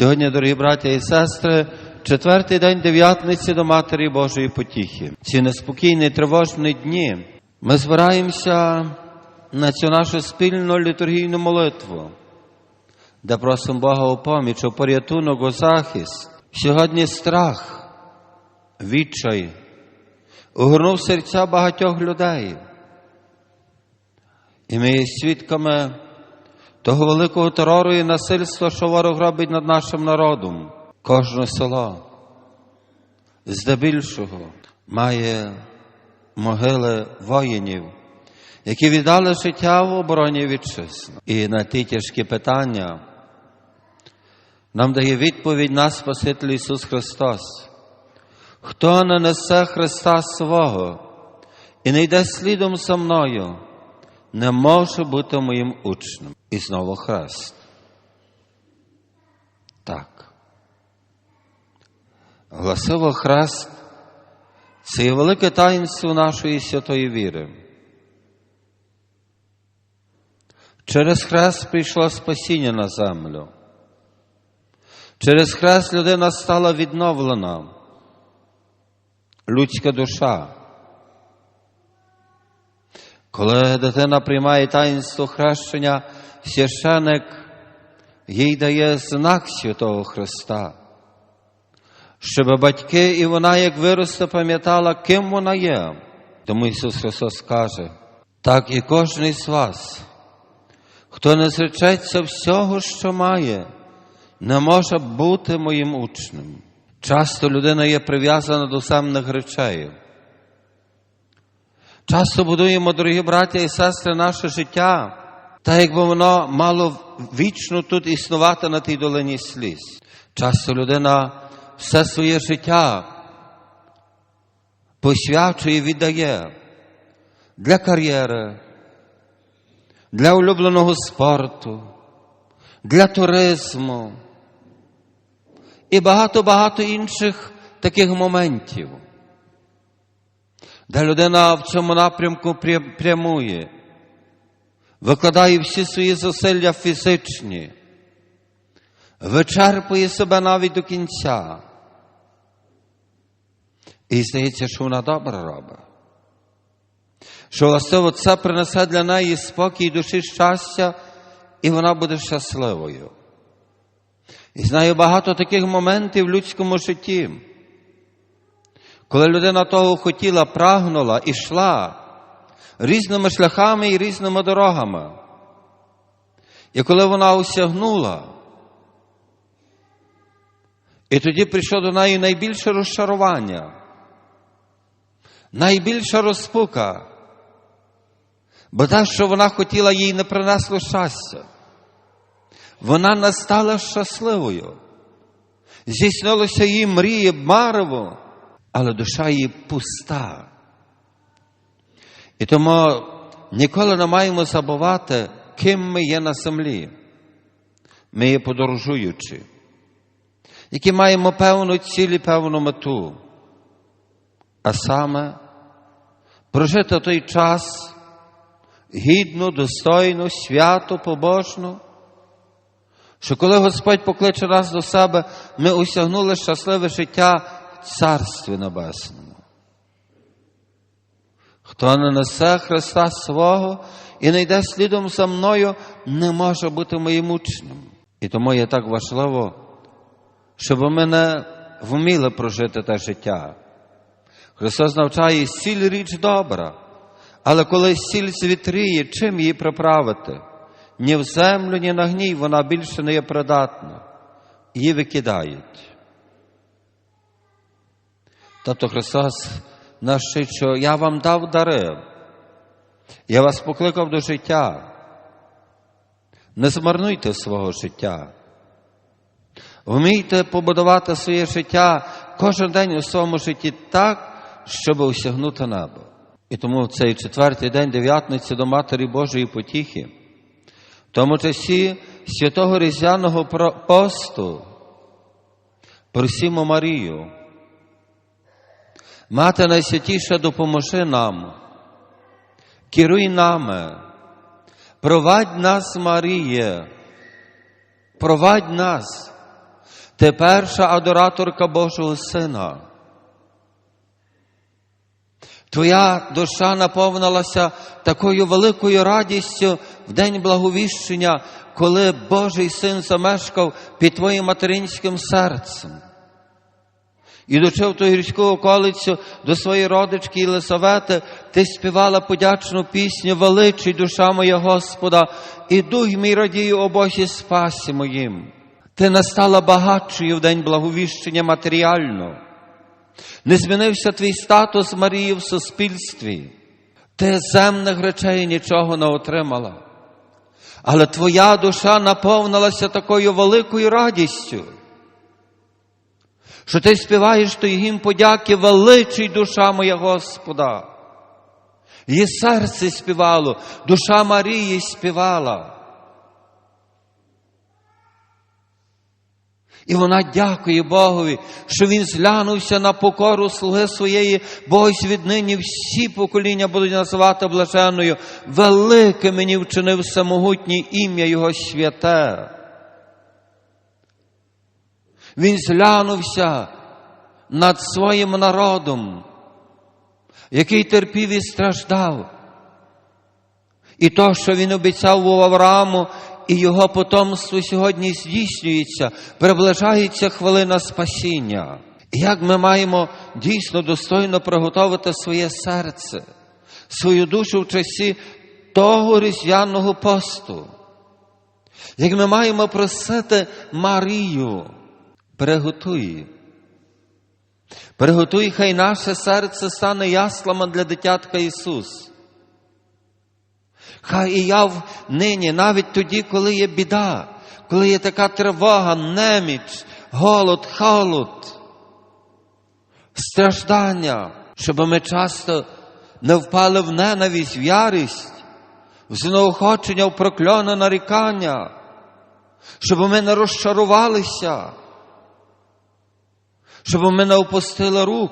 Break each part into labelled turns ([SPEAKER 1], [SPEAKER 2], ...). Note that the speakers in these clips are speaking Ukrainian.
[SPEAKER 1] Сьогодні, дорогі браття і сестри, четвертий день дев'ятниці до Матері Божої потіхи. Ці неспокійні тривожні дні ми збираємося на цю нашу спільну літургійну молитву, де просимо Бога у поміч, у порятунок, у захист. Сьогодні страх, відчай, огорнув серця багатьох людей. І ми є свідками того великого терору і насильства, що ворог робить над нашим народом. Кожне село, здебільшого, має могили воїнів, які віддали життя в обороні вітчизни. І на ті тяжкі питання нам дає відповідь наш Спаситель Ісус Христос. Хто не несе Христа свого і не йде слідом за мною, не може бути моїм учнем. І знову хрест. Так. Гласиво хрест це є велике таїнство нашої святої віри. Через хрест прийшло спасіння на землю. Через хрест людина стала відновлена, людська душа. Коли дитина приймає таїнство хрещення, священик їй дає знак Святого Христа, щоб батьки і вона, як виросте, пам'ятала, ким вона є. Тому Ісус Христос каже, так і кожен з вас, хто не зречеться всього, що має, не може бути моїм учнем. Часто людина є прив'язана до самих речей. Часто будуємо, дорогі браття і сестри, наше життя, так якби воно мало вічно тут існувати на тій долині сліз. Часто людина все своє життя посвячує, віддає для кар'єри, для улюбленого спорту, для туризму і багато-багато інших таких моментів де людина в цьому напрямку прямує, викладає всі свої зусилля фізичні, вичерпує себе навіть до кінця. І здається, що вона добре робить. Що властиво це принесе для неї спокій душі щастя, і вона буде щасливою. І знаю багато таких моментів в людському житті. Коли людина того хотіла, прагнула і йшла різними шляхами і різними дорогами. І коли вона осягнула, і тоді прийшло до неї найбільше розчарування, найбільша розпука, бо те, що вона хотіла, їй не принесло щастя. Вона не стала щасливою. Здійснилося її мрії, марево але душа її пуста. І тому ніколи не маємо забувати, ким ми є на землі. Ми є подорожуючі, які маємо певну ціль і певну мету, а саме прожити той час гідно, достойно, свято, побожно, що коли Господь покличе нас до себе, ми осягнули щасливе життя. Царстві Небесному. Хто не несе Христа свого і не йде слідом за мною, не може бути моїм учнем. І тому є так важливо, щоб ми не вміли прожити те життя. Христос навчає сіль річ добра, але коли сіль звітріє, чим її приправити? Ні в землю, ні на гній вона більше не є придатна, її викидають. Тобто Христос вчить, що я вам дав дари, я вас покликав до життя. Не змарнуйте свого життя. Вмійте побудувати своє життя кожен день у своєму житті так, щоб осягнути небо. І тому в цей четвертий день дев'ятниці до Матері Божої потіхи, в тому часі святого Різдвяного посту, просімо Марію. Мати найсвятіша, допоможи нам, керуй нами, провадь нас, Маріє, провадь нас, Ти перша адораторка Божого Сина. Твоя душа наповнилася такою великою радістю в день благовіщення, коли Божий син замешкав під твоїм материнським серцем. Ідучи в ту гірську околицю до своєї родички Єлисавети, ти співала подячну пісню Величий душа моя Господа, і дух мій радію о Божій спасі моїм. Ти настала багатшою в день благовіщення матеріально. Не змінився твій статус Марії в суспільстві. Ти земних речей нічого не отримала. Але твоя душа наповнилася такою великою радістю, що ти співаєш той гімн подяки величий душа моя Господа. Її серце співало, душа Марії співала. І вона дякує Богові, що Він зглянувся на покору слуги своєї, бо ось віднині всі покоління будуть називати блаженною. Велике мені вчинив самогутнє ім'я Його святе. Він зглянувся над своїм народом, який терпів і страждав. І то, що він обіцяв у Аврааму, і його потомство сьогодні здійснюється, приближається хвилина спасіння. Як ми маємо дійсно достойно приготувати своє серце, свою душу в часі того різдвяного посту, як ми маємо просити Марію, приготуй. Приготуй, хай наше серце стане яслами для дитятка Ісус. Хай і я в- нині, навіть тоді, коли є біда, коли є така тривога, неміч, голод, холод, страждання, щоб ми часто не впали в ненависть, в ярість, в знеохочення, в прокльоне нарікання, щоб ми не розчарувалися, щоб ми не опустили рук.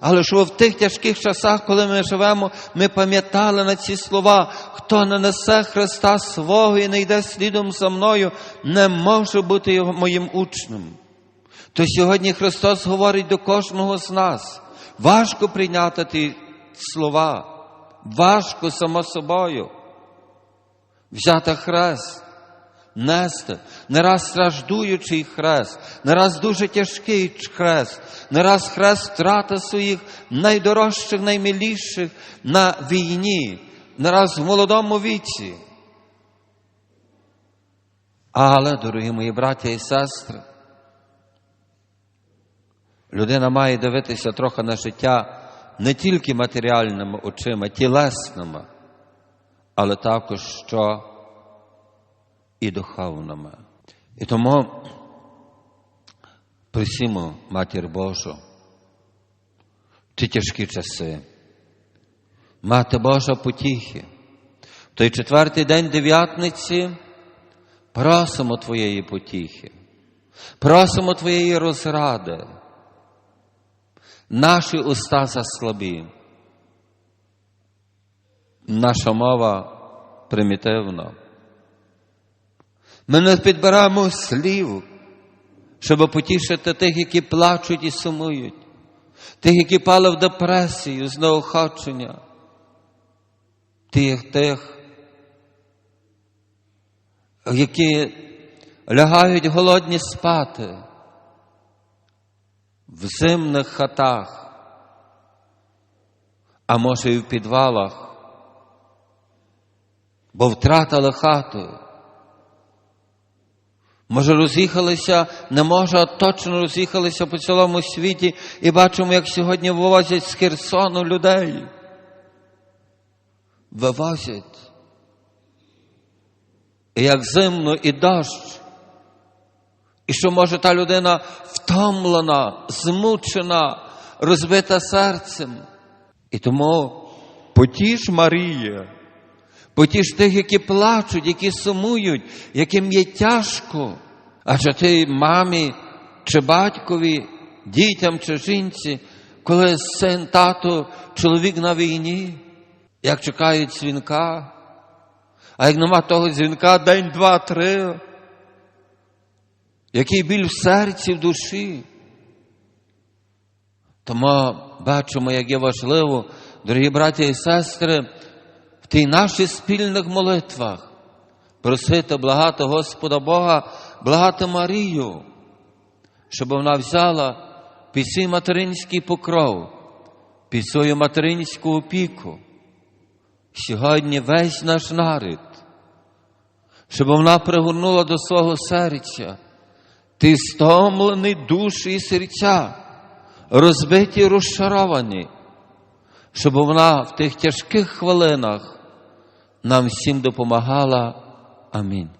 [SPEAKER 1] Але щоб в тих тяжких часах, коли ми живемо, ми пам'ятали на ці слова, хто не несе Христа свого і не йде слідом за мною, не може бути його моїм учнем. То сьогодні Христос говорить до кожного з нас. Важко прийняти ті слова, важко само собою взяти хрест нести, не раз страждуючий хрест, не раз дуже тяжкий хрест, не раз хрест втрати своїх найдорожчих, наймиліших на війні, не раз в молодому віці. Але, дорогі мої браття і сестри, людина має дивитися трохи на життя не тільки матеріальними очима, тілесними, але також що і духовними. І тому просимо Матір Божу в ті тяжкі часи. Мати Божа потіхи. В той четвертий день дев'ятниці просимо Твоєї потіхи, просимо Твоєї розради. Наші уста заслабі. Наша мова примітивна. Ми не підбираємо слів, щоб потішити тих, які плачуть і сумують, тих, які пали в депресію, знеохочення, тих, тих, які лягають голодні спати в зимних хатах, а може і в підвалах, бо втратили хату. Може, роз'їхалися, не може, а точно роз'їхалися по цілому світі і бачимо, як сьогодні вивозять з Херсону людей. Вивозять. І як зимно, і дощ. І що може та людина втомлена, змучена, розбита серцем. І тому потіш Марія. Потіж тих, які плачуть, які сумують, яким є тяжко. Адже ти мамі чи батькові, дітям чи жінці, коли син, тато, чоловік на війні, як чекають дзвінка, а як нема того дзвінка, день, два, три. який біль в серці, в душі. Тому бачимо, як є важливо, дорогі браті і сестри, в наших спільних молитвах просити благати Господа Бога, благати Марію, щоб вона взяла під свій материнський покров, під свою материнську опіку. Сьогодні весь наш народ, щоб вона пригорнула до свого серця ті стомлені душі і серця, розбиті і розчаровані, щоб вона в тих тяжких хвилинах нам всім допомагала. Амінь.